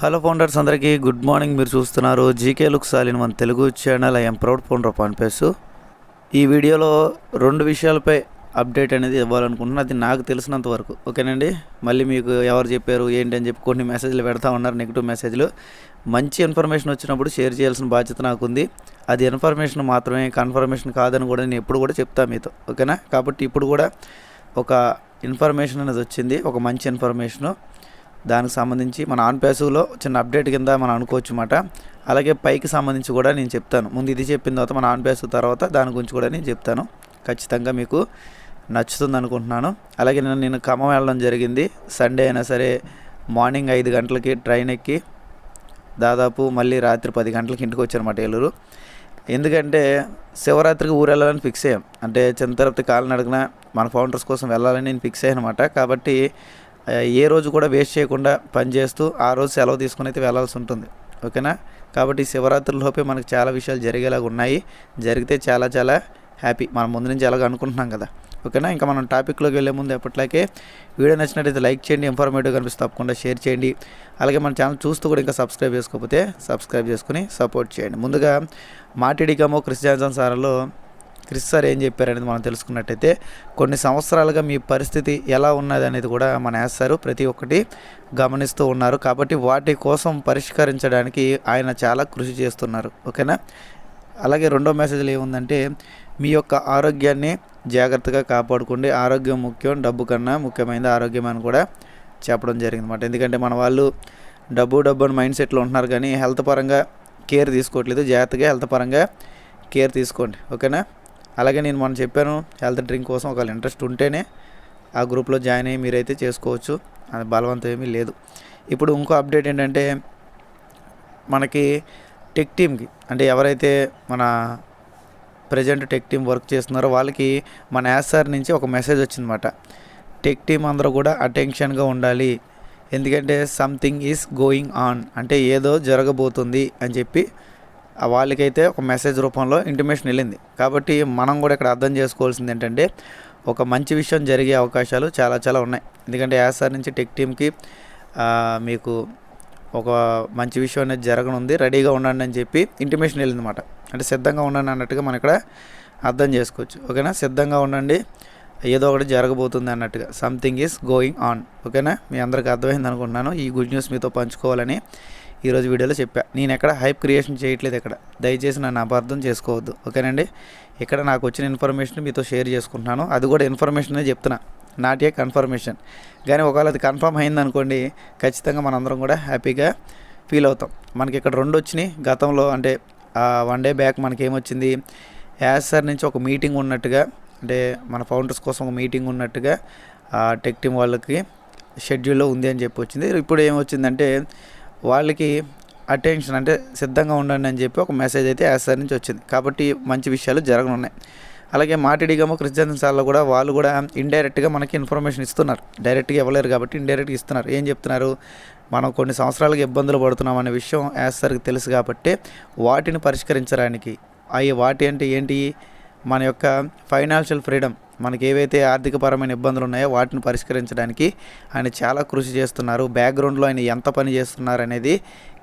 Hello founders అందరికీ good morning. మీరు చూస్తున్నారు జీకే లుక్ సాలిన్ మన Telugu channel. I'm proud founder of అన్పేస్ ఈ వీడియోలో రెండు విషయాలపై అప్డేట్ అనేది ఇవ్వాలనుకుంటున్నాను అది నాకు తెలిసినంత వరకు. ఓకేనండి? మళ్ళీ మీకు ఎవరు చెప్పారు ఏంటి అని చెప్పి కొన్ని మెసేజ్లు పెడతా ఉన్నారు నెగిటివ్ మెసేజ్లు మంచి ఇన్ఫర్మేషన్ వచ్చినప్పుడు షేర్ చేయాల్సిన బాధ్యత నాకు ఉంది అది ఇన్ఫర్మేషన్ మాత్రమే కన్ఫర్మేషన్ కాదని కూడా నేను ఎప్పుడు కూడా చెప్తాను మీతో. ఓకేనా? కాబట్టి ఇప్పుడు కూడా ఒక ఇన్ఫర్మేషన్ అనేది వచ్చింది. ఒక మంచి ఇన్ఫర్మేషను దానికి సంబంధించి మన ఆన్ ప్యాసివ్లో చిన్న అప్డేట్ కింద మనం అనుకోవచ్చు అన్నమాట అలాగే పైకి సంబంధించి కూడా నేను చెప్తాను. ముందు ఇది చెప్పిన తర్వాత మన ఆన్ ప్యాసివ్ తర్వాత దాని గురించి కూడా నేను చెప్తాను. ఖచ్చితంగా మీకు నచ్చుతుంది అనుకుంటున్నాను. అలాగే నేను నేను ఖమ్మం వెళ్ళడం జరిగింది. సండే అయినా సరే మార్నింగ్ ఐదు గంటలకి ట్రైన్ ఎక్కి దాదాపు మళ్ళీ రాత్రి పది గంటలకి ఇంటికి వచ్చానమాట ఏలూరు. ఎందుకంటే శివరాత్రికి ఊరు వెళ్ళాలని ఫిక్స్ అయ్యాం. అంటే చిన్న తిరుపతి కాలినడకన మన ఫౌండర్స్ కోసం వెళ్ళాలని నేను ఫిక్స్ అయ్యాను అనమాట కాబట్టి ఏ రోజు కూడా వేస్ట్ చేయకుండా పని చేస్తూ ఆ రోజు సెలవు తీసుకుని అయితే వెళ్ళాల్సి ఉంటుంది. ఓకేనా? కాబట్టి శివరాత్రిలోపే మనకు చాలా విషయాలు జరిగేలాగా ఉన్నాయి. జరిగితే చాలా చాలా హ్యాపీ. మనం ముందు నుంచి ఎలాగ అనుకుంటున్నాం కదా. ఓకేనా? ఇంకా మనం టాపిక్లోకి వెళ్ళే ముందు ఎప్పటిలాగే వీడియో నచ్చినట్టయితే లైక్ చేయండి ఇన్ఫర్మేటివ్ కనిపిస్తే తప్పకుండా షేర్ చేయండి. అలాగే మన ఛానల్ చూస్తూ కూడా ఇంకా సబ్స్క్రైబ్ చేసుకోకపోతే సబ్స్క్రైబ్ చేసుకుని సపోర్ట్ చేయండి. ముందుగా మాటిడికమో క్రిస్ జాన్సన్ సార్లో క్రిస్ సార్ ఏం చెప్పారనేది మనం తెలుసుకున్నట్టయితే కొన్ని సంవత్సరాలుగా మీ పరిస్థితి ఎలా ఉన్నది అనేది కూడా మన వేస్తారు ప్రతి ఒక్కటి గమనిస్తూ ఉన్నారు. కాబట్టి వాటి కోసం పరిష్కరించడానికి ఆయన చాలా కృషి చేస్తున్నారు. ఓకేనా? అలాగే రెండో మెసేజ్లు ఏముందంటే మీ యొక్క ఆరోగ్యాన్ని జాగ్రత్తగా కాపాడుకోండి. ఆరోగ్యం ముఖ్యం డబ్బు కన్నా ముఖ్యమైనది ఆరోగ్యం అని కూడా చెప్పడం జరిగింది అనమాట ఎందుకంటే మన వాళ్ళు డబ్బు డబ్బు అని మైండ్ సెట్లో ఉంటున్నారు కానీ హెల్త్ పరంగా కేర్ తీసుకోవట్లేదు. జాగ్రత్తగా హెల్త్ పరంగా కేర్ తీసుకోండి. ఓకేనా? అలాగే నేను మనం చెప్పాను హెల్త్ డ్రింక్ కోసం ఒకవేళ ఇంట్రెస్ట్ ఉంటేనే ఆ గ్రూప్లో జాయిన్ అయ్యి మీరైతే చేసుకోవచ్చు. అది బలవంతం ఏమీ లేదు. ఇప్పుడు ఇంకో అప్డేట్ ఏంటంటే మనకి టెక్ టీమ్కి అంటే ఎవరైతే మన ప్రజెంట్ టెక్ టీం వర్క్ చేస్తున్నారో వాళ్ళకి మన యాసార్ నుంచి ఒక మెసేజ్ వచ్చిందన్నమాట. టెక్ టీం అందరూ కూడా అటెన్షన్గా ఉండాలి. ఎందుకంటే సంథింగ్ ఈజ్ గోయింగ్ ఆన్ అంటే ఏదో జరగబోతుంది అని చెప్పి వాళ్ళకైతే ఒక మెసేజ్ రూపంలో ఇంటిమేషన్ వెళ్ళింది. కాబట్టి మనం కూడా ఇక్కడ అర్థం చేసుకోవాల్సింది ఏంటంటే ఒక మంచి విషయం జరిగే అవకాశాలు చాలా చాలా ఉన్నాయి. ఎందుకంటే యాసార్ నుంచి టెక్ టీమ్కి మీకు ఒక మంచి విషయం అనేది జరగనుంది రెడీగా ఉండండి అని చెప్పి ఇంటిమేషన్ వెళ్ళిందన్నమాట. అంటే సిద్ధంగా ఉండండి అన్నట్టుగా మనం ఇక్కడ అర్థం చేసుకోవచ్చు. ఓకేనా? సిద్ధంగా ఉండండి. ఏదో ఒకటి జరగబోతుంది అన్నట్టుగా. సంథింగ్ ఈస్ గోయింగ్ ఆన్ ఓకేనా? మీ అందరికి అర్థమైంది అనుకుంటున్నాను. ఈ గుడ్ న్యూస్ మీతో పంచుకోవాలని ఈరోజు వీడియోలో చెప్పా. నేను ఎక్కడ హైప్ క్రియేషన్ చేయట్లేదు ఇక్కడ దయచేసి నన్ను అపార్థం చేసుకోవద్దు. ఓకేనండి? ఇక్కడ నాకు వచ్చిన ఇన్ఫర్మేషన్ మీతో షేర్ చేసుకుంటున్నాను. అది కూడా ఇన్ఫర్మేషన్ అనే చెప్తున్నా. నాట్ ఏ కన్ఫర్మేషన్ కానీ ఒకవేళ అది కన్ఫర్మ్ అయింది అనుకోండి ఖచ్చితంగా మనందరం కూడా హ్యాపీగా ఫీల్ అవుతాం. మనకి ఇక్కడ రెండు వచ్చినాయి. గతంలో అంటే వన్ డే బ్యాక్ మనకి ఏమొచ్చింది? యాజ్ సార్ నుంచి ఒక మీటింగ్ ఉన్నట్టుగా అంటే మన ఫౌండర్స్ కోసం ఒక మీటింగ్ ఉన్నట్టుగా టెక్ టీం వాళ్ళకి షెడ్యూల్లో ఉంది అని చెప్పి వచ్చింది ఇప్పుడు ఏమొచ్చిందంటే వాళ్ళకి అటెన్షన్ అంటే సిద్ధంగా ఉండండి అని చెప్పి ఒక మెసేజ్ అయితే యాజ్ సార్ నుంచి వచ్చింది. కాబట్టి మంచి విషయాలు జరగనున్నాయి. అలాగే మాటిడిగమో క్రిస్టియన్ సార్లో కూడా వాళ్ళు కూడా ఇండైరెక్ట్గా మనకి ఇన్ఫర్మేషన్ ఇస్తున్నారు. డైరెక్ట్గా ఇవ్వలేరు కాబట్టి ఇండైరెక్ట్గా ఇస్తున్నారు. ఏం చెప్తున్నారు? మనం కొన్ని సంవత్సరాలుగా ఇబ్బందులు పడుతున్నాం అనే విషయం యాజ్ సార్కి తెలుసు కాబట్టి వాటిని పరిష్కరించడానికి అవి వాటి అంటే ఏంటి? మన యొక్క ఫైనాన్షియల్ ఫ్రీడమ్ మనకి ఏవైతే ఆర్థికపరమైన ఇబ్బందులు ఉన్నాయో వాటిని పరిష్కరించడానికి ఆయన చాలా కృషి చేస్తున్నారు. బ్యాక్గ్రౌండ్లో ఆయన ఎంత పని చేస్తున్నారు అనేది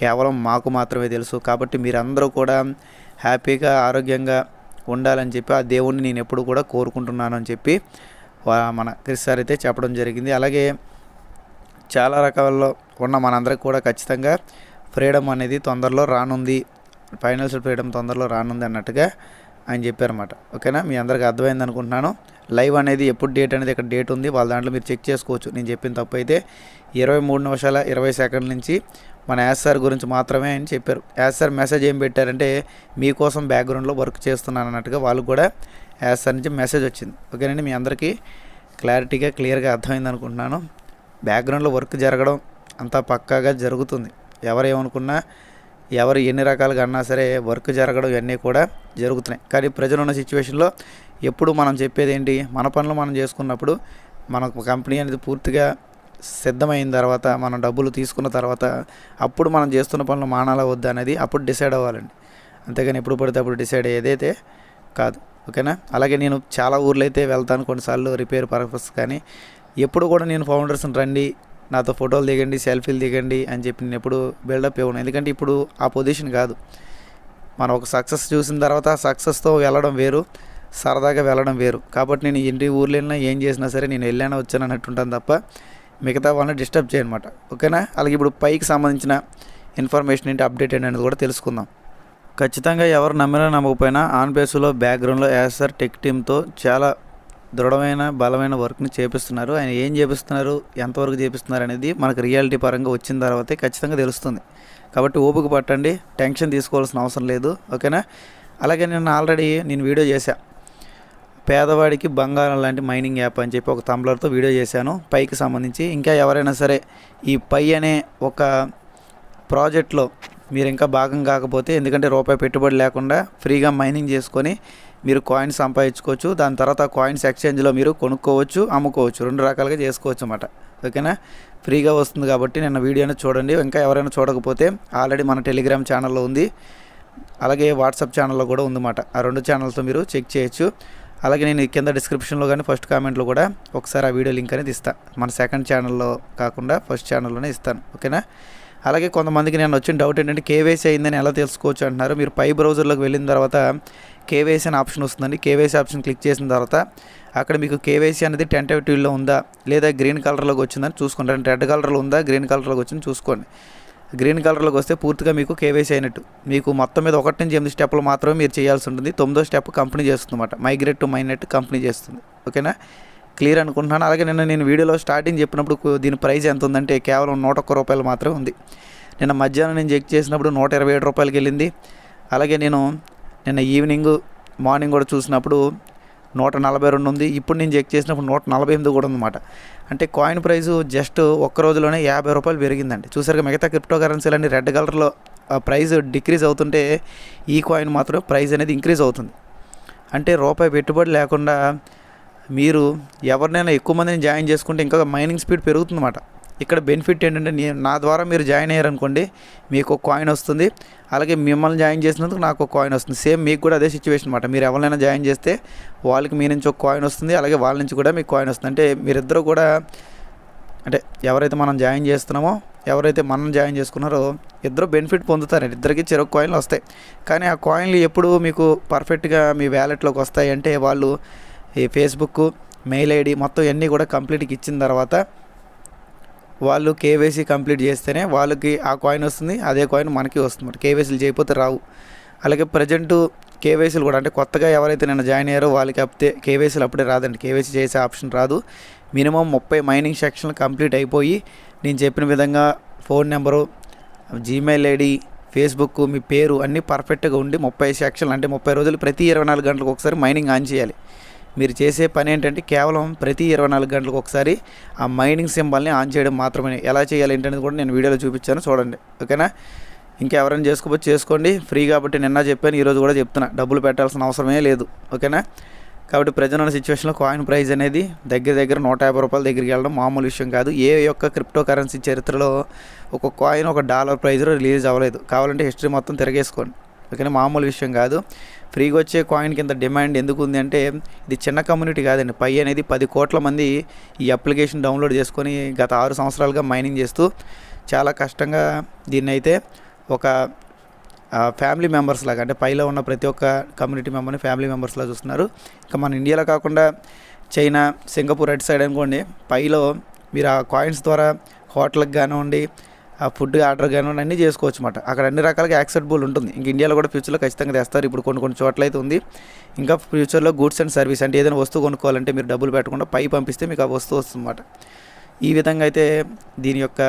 కేవలం మాకు మాత్రమే తెలుసు. కాబట్టి మీరందరూ కూడా హ్యాపీగా ఆరోగ్యంగా ఉండాలని చెప్పి ఆ దేవుణ్ణి నేను ఎప్పుడు కూడా కోరుకుంటున్నాను అని చెప్పి మన క్రిస్ సార్ అయితే చెప్పడం జరిగింది. అలాగే చాలా రకాల్లో ఉన్న మనందరికి కూడా ఖచ్చితంగా ఫ్రీడమ్ అనేది తొందరలో రానుంది. ఫైనాన్షియల్ ఫ్రీడమ్ తొందరలో రానుంది అన్నట్టుగా ఆయన చెప్పారన్నమాట. ఓకేనా? మీ అందరికీ అర్థమైంది అనుకుంటున్నాను. లైవ్ అనేది ఎప్పుడు డేట్ అనేది ఇక్కడ డేట్ ఉంది వాళ్ళ దాంట్లో మీరు చెక్ చేసుకోవచ్చు. నేను చెప్పిన తప్పు అయితే ఇరవై మూడు నిమిషాల ఇరవై సెకండ్ల నుంచి మన యాస్ సార్ గురించి మాత్రమే అని చెప్పారు. యాస్ సార్ మెసేజ్ ఏం పెట్టారంటే మీకోసం బ్యాక్గ్రౌండ్లో వర్క్ చేస్తున్నాను అన్నట్టుగా వాళ్ళు కూడా యాస్ సార్ నుంచి మెసేజ్ వచ్చింది. ఓకేనండి? మీ అందరికీ క్లారిటీగా క్లియర్గా అర్థమైంది అనుకుంటున్నాను. బ్యాక్గ్రౌండ్లో వర్క్ జరగడం అంతా పక్కాగా జరుగుతుంది. ఎవరు ఏమనుకున్నా ఎవరు ఎన్ని రకాలుగా అన్నా సరే వర్క్ జరగడం ఇవన్నీ కూడా జరుగుతున్నాయి. కానీ ప్రజలు ఉన్న సిచ్యువేషన్లో ఎప్పుడు మనం చెప్పేది ఏంటి మన పనులు మనం చేసుకున్నప్పుడు మనకు కంపెనీ అనేది పూర్తిగా సిద్ధమైన తర్వాత మనం డబ్బులు తీసుకున్న తర్వాత అప్పుడు మనం చేస్తున్న పనులు మానాలా వద్దా అనేది అప్పుడు డిసైడ్ అవ్వాలండి. అంతేగాని ఎప్పుడు పడితే అప్పుడు డిసైడ్ అయ్యేదైతే కాదు. ఓకేనా? అలాగే నేను చాలా ఊర్లు అయితే వెళ్తాను కొన్నిసార్లు రిపేర్ పర్పస్ కానీ. ఎప్పుడు కూడా నేను ఫౌండర్స్ని రండి నాతో ఫోటోలు దిగండి సెల్ఫీలు దిగండి అని చెప్పి నేను ఎప్పుడు బిల్డప్ ఇవ్వను. ఎందుకంటే ఇప్పుడు ఆ పొజిషన్ కాదు. మనం ఒక సక్సెస్ చూసిన తర్వాత సక్సెస్తో వెళ్ళడం వేరు సరదాగా వెళ్ళడం వేరు. కాబట్టి నేను ఇంటి ఊర్లో వెళ్ళినా ఏం చేసినా సరే నేను వెళ్ళాను వచ్చాను అన్నట్టు ఉంటాను తప్ప మిగతా వాళ్ళని డిస్టర్బ్ చేయనమాట ఓకేనా? అలాగే ఇప్పుడు పైకి సంబంధించిన ఇన్ఫర్మేషన్ ఏంటి అప్డేట్ ఏంటి అనేది కూడా తెలుసుకుందాం. ఖచ్చితంగా ఎవరు నమ్మినా నమ్మకపోయినా ఆన్ బేస్లో బ్యాక్గ్రౌండ్లో యాసర్ టెక్ టీమ్తో చాలా దృఢమైన బలమైన వర్క్ని చేపిస్తున్నారు. ఆయన ఏం చేపిస్తున్నారు ఎంతవరకు చేపిస్తున్నారు అనేది మనకు రియాలిటీ పరంగా వచ్చిన తర్వాతే ఖచ్చితంగా తెలుస్తుంది. కాబట్టి ఓపిక పట్టండి టెన్షన్ తీసుకోవాల్సిన అవసరం లేదు ఓకేనా? అలాగే నేను ఆల్రెడీ నేను వీడియో చేశా. పేదవాడికి బంగారం లాంటి మైనింగ్ యాప్ అని చెప్పి ఒక తంబ్లర్తో వీడియో చేశాను. పైకి సంబంధించి ఇంకా ఎవరైనా సరే ఈ పై అనే ఒక ప్రాజెక్ట్లో మీరు ఇంకా భాగం కాకపోతే ఎందుకంటే రూపాయి పెట్టుబడి లేకుండా ఫ్రీగా మైనింగ్ చేసుకొని మీరు కాయిన్స్ సంపాదించుకోవచ్చు. దాని తర్వాత ఆ కాయిన్స్ ఎక్స్చేంజ్లో మీరు కొనుక్కోవచ్చు అమ్ముకోవచ్చు. రెండు రకాలుగా చేసుకోవచ్చు అన్నమాట. ఓకేనా? ఫ్రీగా వస్తుంది కాబట్టి నిన్న వీడియోని చూడండి. ఇంకా ఎవరైనా చూడకపోతే ఆల్రెడీ మన టెలిగ్రామ్ ఛానల్లో ఉంది. అలాగే వాట్సాప్ ఛానల్లో కూడా ఉందన్నమాట ఆ రెండు ఛానల్తో మీరు చెక్ చేయొచ్చు. అలాగే నేను కింద డిస్క్రిప్షన్లో కానీ ఫస్ట్ కామెంట్లో కూడా ఒకసారి ఆ వీడియో లింక్ అనేది ఇస్తాను మన సెకండ్ ఛానల్లో కాకుండా ఫస్ట్ ఛానల్లోనే ఇస్తాను. ఓకేనా? అలాగే కొంతమందికి నేను వచ్చిన డౌట్ ఏంటంటే కేవైసీ అయిందని ఎలా తెలుసుకోవచ్చు అంటున్నారు. మీరు పై బ్రౌజర్లోకి వెళ్ళిన తర్వాత కేవైసీ అనే ఆప్షన్ వస్తుందండి. కేవైసీ ఆప్షన్ క్లిక్ చేసిన తర్వాత అక్కడ మీకు కేవైసీ అనేది టెంటేటివ్లో ఉందా? లేదా గ్రీన్ కలర్లోకి వచ్చిందని చూసుకోండి. రెడ్ కలర్లో ఉందా? గ్రీన్ కలర్లోకి వచ్చింది చూసుకోండి. గ్రీన్ కలర్లోకి వస్తే పూర్తిగా మీకు కేవైసీ అయినట్టు. మీకు మొత్తం మీద ఒకటి నుంచి ఎనిమిది స్టెప్లు మాత్రమే మీరు చేయాల్సి ఉంటుంది. తొమ్మిదో స్టెప్ కంపెనీ చేస్తుందన్నమాట. మైగ్రేట్ టు మైనెట్ కంపెనీ చేస్తుంది. ఓకేనా? క్లియర్ అనుకుంటున్నాను. అలాగే నిన్న నేను వీడియోలో స్టార్టింగ్ చెప్పినప్పుడు దీని ప్రైస్ ఎంత ఉందంటే కేవలం నూట ఒక్క రూపాయలు మాత్రమే ఉంది. నిన్న మధ్యాహ్నం నేను చెక్ చేసినప్పుడు నూట ఇరవై ఏడు రూపాయలకి వెళ్ళింది. అలాగే నేను నిన్న ఈవినింగ్ మార్నింగ్ కూడా చూసినప్పుడు నూట నలభై రెండు ఉంది. ఇప్పుడు నేను చెక్ చేసినప్పుడు నూట నలభై ఎనిమిది కూడా ఉందన్నమాట. అంటే కాయిన్ ప్రైస్ జస్ట్ ఒక్క రోజులోనే యాభై రూపాయలు పెరిగిందండి. చూసారుగా మిగతా క్రిప్టో కరెన్సీలన్నీ రెడ్ కలర్లో ప్రైస్ డిక్రీజ్ అవుతుంటే ఈ కాయిన్ మాత్రం ప్రైస్ అనేది ఇంక్రీజ్ అవుతుంది. అంటే రూపాయి పెట్టుబడి లేకుండా మీరు ఎవరినైనా ఎక్కువ మందిని జాయిన్ చేసుకుంటే ఇంకా మైనింగ్ స్పీడ్ పెరుగుతుందన్నమాట. ఇక్కడ బెనిఫిట్ ఏంటంటే నేను నా ద్వారా మీరు జాయిన్ అయ్యారనుకోండి మీకు ఒక కాయిన్ వస్తుంది. అలాగే మిమ్మల్ని జాయిన్ చేసినందుకు నాకు ఒక కాయిన్ వస్తుంది. సేమ్ మీకు కూడా అదే సిచ్యువేషన్ అనమాట మీరు ఎవరినైనా జాయిన్ చేస్తే వాళ్ళకి మీ నుంచి ఒక కాయిన్ వస్తుంది అలాగే వాళ్ళ నుంచి కూడా మీకు కాయిన్ వస్తుంది. అంటే మీరిద్దరూ కూడా అంటే ఎవరైతే మనం జాయిన్ చేస్తున్నామో ఎవరైతే మనం జాయిన్ చేసుకున్నారో ఇద్దరు బెనిఫిట్ పొందుతారండి ఇద్దరికి చెరుకు కాయిన్లు వస్తాయి. కానీ ఆ కాయిన్లు ఎప్పుడు మీకు పర్ఫెక్ట్గా మీ వ్యాలెట్లోకి వస్తాయి అంటే వాళ్ళు ఈ ఫేస్బుక్ మెయిల్ ఐడి మొత్తం ఇవన్నీ కూడా కంప్లీట్గా ఇచ్చిన తర్వాత వాళ్ళు కేవైసీ కంప్లీట్ చేస్తేనే వాళ్ళకి ఆ కాయిన్ వస్తుంది అదే కాయిన్ మనకి వస్తుంది. కేవైసీలు చేయకపోతే రావు. అలాగే ప్రజెంట్ కేవైసీలు కూడా అంటే కొత్తగా ఎవరైతే నేను జాయిన్ అయ్యారో వాళ్ళకి అప్తే కేవైసీలు అప్పుడే రాదండి. కేవైసీ చేసే ఆప్షన్ రాదు. మినిమం ముప్పై మైనింగ్ సెక్షన్లు కంప్లీట్ అయిపోయి నేను చెప్పిన విధంగా phone number Gmail ID Facebook మీ పేరు అన్నీ పర్ఫెక్ట్గా ఉండి ముప్పై సెక్షన్లు అంటే ముప్పై రోజులు ప్రతి ఇరవై నాలుగు గంటలకు ఒకసారి మైనింగ్ ఆన్ చేయాలి. మీరు చేసే పని ఏంటంటే కేవలం ప్రతి ఇరవై నాలుగు గంటలకు ఒకసారి ఆ మైనింగ్ సింబల్ని ఆన్ చేయడం మాత్రమే. ఎలా చేయాలి ఏంటనేది కూడా నేను వీడియోలో చూపించాను. చూడండి. ఓకేనా? ఇంకా ఎవరైనా చేసుకోవచ్చు చేసుకోండి. ఫ్రీ కాబట్టి నిన్న చెప్పాను ఈరోజు కూడా చెప్తున్నా. డబ్బులు పెట్టాల్సిన అవసరమే లేదు. ఓకేనా? కాబట్టి ప్రజెంట్ ఉన్న సిచ్యువేషన్లో కాయిన్ ప్రైస్ అనేది దగ్గర దగ్గర నూట యాభై రూపాయల దగ్గరికి వెళ్ళడం మామూలు విషయం కాదు. ఏ యొక్క క్రిప్టో కరెన్సీ చరిత్రలో ఒక కాయిన్ ఒక డాలర్ ప్రైజ్లో రిలీజ్ అవ్వలేదు. కావాలంటే హిస్టరీ మొత్తం తిరగేసుకోండి. ఓకేనా? మామూలు విషయం కాదు. ఫ్రీగా వచ్చే కాయిన్ కింద డిమాండ్ ఎందుకు ఉంది అంటే ఇది చిన్న కమ్యూనిటీ కాదండి. పై అనేది పది కోట్ల మంది ఈ అప్లికేషన్ డౌన్లోడ్ చేసుకొని గత ఆరు సంవత్సరాలుగా మైనింగ్ చేస్తూ చాలా కష్టంగా దీన్ని అయితే ఒక ఫ్యామిలీ మెంబర్స్ లాగా అంటే పైలో ఉన్న ప్రతి ఒక్క కమ్యూనిటీ మెంబర్ని ఫ్యామిలీ మెంబర్స్లా చూస్తున్నారు. ఇంకా మన ఇండియాలో కాకుండా చైనా సింగపూర్ అటు సైడ్ అనుకోండి పైలో మీరు ఆ కాయిన్స్ ద్వారా హోటల్కి కానివ్వండి ఆ ఫుడ్ ఆర్డర్ కానీ అన్నీ చేసుకోవచ్చు అనమాట అక్కడ అన్ని రకాలుగా యాక్సెప్టబుల్ ఉంటుంది. ఇంక ఇండియాలో కూడా ఫ్యూచర్లో ఖచ్చితంగా తెస్తారు. ఇప్పుడు కొన్ని కొన్ని చోట్ల అయితే ఉంది. ఇంకా ఫ్యూచర్లో గూడ్స్ అండ్ సర్వీస్ అంటే ఏదైనా వస్తువు కొనుక్కోవాలంటే మీరు డబ్బులు పెట్టకుండా పై పంపిస్తే మీకు ఆ వస్తువు వస్తుందన్నమాట ఈ విధంగా అయితే దీని యొక్క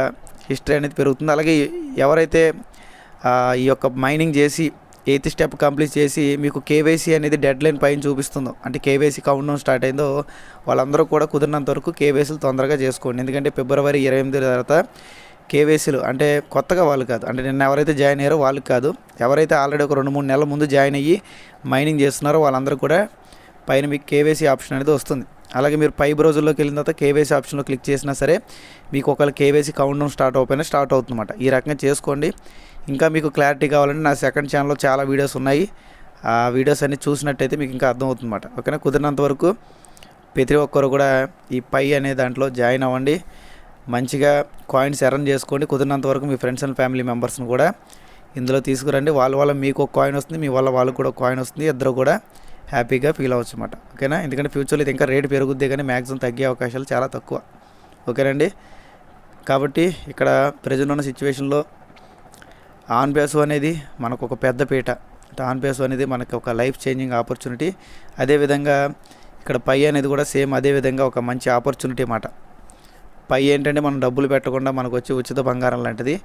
హిస్టరీ అనేది పెరుగుతుంది. అలాగే ఎవరైతే ఈ యొక్క మైనింగ్ చేసి ఎయిత్ స్టెప్ కంప్లీట్ చేసి మీకు కేవైసీ అనేది డెడ్ లైన్ పైన చూపిస్తుందో అంటే కేవైసీ కౌంట్ డౌన్ స్టార్ట్ అయిందో వాళ్ళందరూ కూడా కుదిరినంత వరకు కేవైసీలు తొందరగా చేసుకోండి. ఎందుకంటే ఫిబ్రవరి ఇరవై ఎనిమిది తర్వాత కేవైసీలు అంటే కొత్తగా వాళ్ళు కాదు. అంటే నిన్న ఎవరైతే జాయిన్ అయ్యారో వాళ్ళకి కాదు. ఎవరైతే ఆల్రెడీ ఒక రెండు మూడు నెలల ముందు జాయిన్ అయ్యి మైనింగ్ చేస్తున్నారో వాళ్ళందరూ కూడా పైన మీకు కేవైసీ ఆప్షన్ అనేది వస్తుంది. అలాగే మీరు పై బ్రౌజర్లోకి వెళ్ళిన తర్వాత కేవైసీ ఆప్షన్లో క్లిక్ చేసినా సరే మీకు ఒకవేళ కేవైసీ కౌంట్ స్టార్ట్ అయిపోయినా స్టార్ట్ అవుతుందన్నమాట. ఈ రకంగా చేసుకోండి. ఇంకా మీకు క్లారిటీ కావాలంటే నా సెకండ్ ఛానల్లో చాలా వీడియోస్ ఉన్నాయి. ఆ వీడియోస్ అన్ని చూసినట్టయితే మీకు ఇంకా అర్థమవుతుందన్నమాట ఓకేనా? కుదిరినంత వరకు ప్రతి ఒక్కరు కూడా ఈ పై అనే దాంట్లో జాయిన్ అవ్వండి. మంచిగా కాయిన్స్ ఎర్న్ చేసుకోండి. కుదిరినంత వరకు మీ ఫ్రెండ్స్ అండ్ ఫ్యామిలీ మెంబర్స్ని కూడా ఇందులో తీసుకురండి. వాళ్ళ వల్ల మీకు ఒక కాయిన్ వస్తుంది మీ వల్ల వాళ్ళకు కూడా కాయిన్ వస్తుంది. ఇద్దరు కూడా హ్యాపీగా ఫీల్ అవ్వచ్చు అనమాట ఓకేనా? ఎందుకంటే ఫ్యూచర్లో ఇది ఇంకా రేటు పెరుగుద్ది కానీ మ్యాక్సిమం తగ్గే అవకాశాలు చాలా తక్కువ. ఓకేనండి? కాబట్టి ఇక్కడ ప్రజెంట్ ఉన్న సిచ్యువేషన్లో ఆన్ బేసు అనేది మనకు ఒక పెద్ద పీట. ఆన్ బేసు అనేది మనకు ఒక లైఫ్ చేంజింగ్ ఆపర్చునిటీ అదేవిధంగా ఇక్కడ పై అనేది కూడా సేమ్ అదే విధంగా ఒక మంచి ఆపర్చునిటీ అన్నమాట. పై ఏంటంటే మనం డబ్బులు పెట్టకుండా మనకు వచ్చి ఉచిత బంగారం లాంటిది.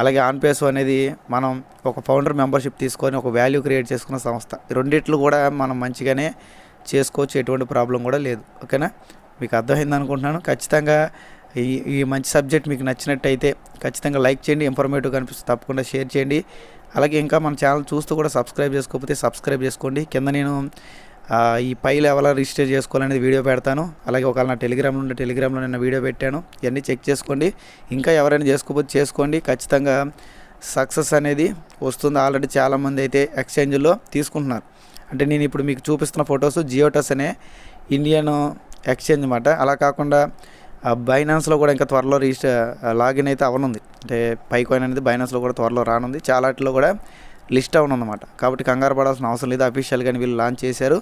అలాగే ఆన్పేసో అనేది మనం ఒక ఫౌండర్ మెంబర్షిప్ తీసుకొని ఒక వాల్యూ క్రియేట్ చేసుకున్న సంస్థ. రెండిట్లు కూడా మనం మంచిగానే చేసుకోవచ్చు ఎటువంటి ప్రాబ్లం కూడా లేదు. ఓకేనా? మీకు అర్థమైంది అనుకుంటున్నాను. ఖచ్చితంగా ఈ ఈ మంచి సబ్జెక్ట్ మీకు నచ్చినట్టయితే ఖచ్చితంగా లైక్ చేయండి ఇన్ఫర్మేటివ్ కనిపిస్తే తప్పకుండా షేర్ చేయండి. అలాగే ఇంకా మన ఛానల్ చూస్తూ కూడా సబ్స్క్రైబ్ చేసుకోకపోతే సబ్స్క్రైబ్ చేసుకోండి. కింద నేను ఈ పైలు ఎవరైనా రిజిస్టర్ చేసుకోవాలనేది వీడియో పెడతాను. అలాగే ఒకవేళ నా టెలిగ్రామ్లో ఉండే టెలిగ్రామ్లో నిన్న వీడియో పెట్టాను. ఇవన్నీ చెక్ చేసుకోండి. ఇంకా ఎవరైనా చేసుకోకపోతే చేసుకోండి. ఖచ్చితంగా సక్సెస్ అనేది వస్తుంది. ఆల్రెడీ చాలామంది అయితే ఎక్స్చేంజ్లో తీసుకుంటున్నారు. అంటే నేను ఇప్పుడు మీకు చూపిస్తున్న ఫొటోస్ జియోటస్ అనే ఇండియన్ ఎక్స్చేంజ్ అనమాట అలా కాకుండా బైనాన్స్లో కూడా ఇంకా త్వరలో రిజిస్టర్ లాగిన్ అయితే అవనుంది అంటే పైకాయిన్ అనేది బైనాన్స్లో కూడా త్వరలో రానుంది. చాలాట్లో కూడా లిస్ట్ అవనుందన్నమాట కాబట్టి కంగారు పడాల్సిన అవసరం లేదు. అఫీషియల్గా వీళ్ళు లాంచ్ చేశారు.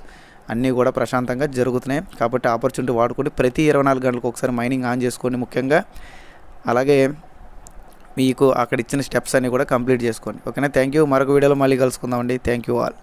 అన్నీ కూడా ప్రశాంతంగా జరుగుతున్నాయి. కాబట్టి ఆపర్చునిటీ వాడుకోండి. ప్రతి ఇరవై నాలుగు గంటలకు ఒకసారి మైనింగ్ ఆన్ చేసుకోండి ముఖ్యంగా. అలాగే మీకు అక్కడ ఇచ్చిన స్టెప్స్ అన్నీ కూడా కంప్లీట్ చేసుకోండి. ఓకేనా థ్యాంక్ యూ మరొక వీడియోలో మళ్ళీ కలుసుకుందామండి థ్యాంక్ యూ ఆల్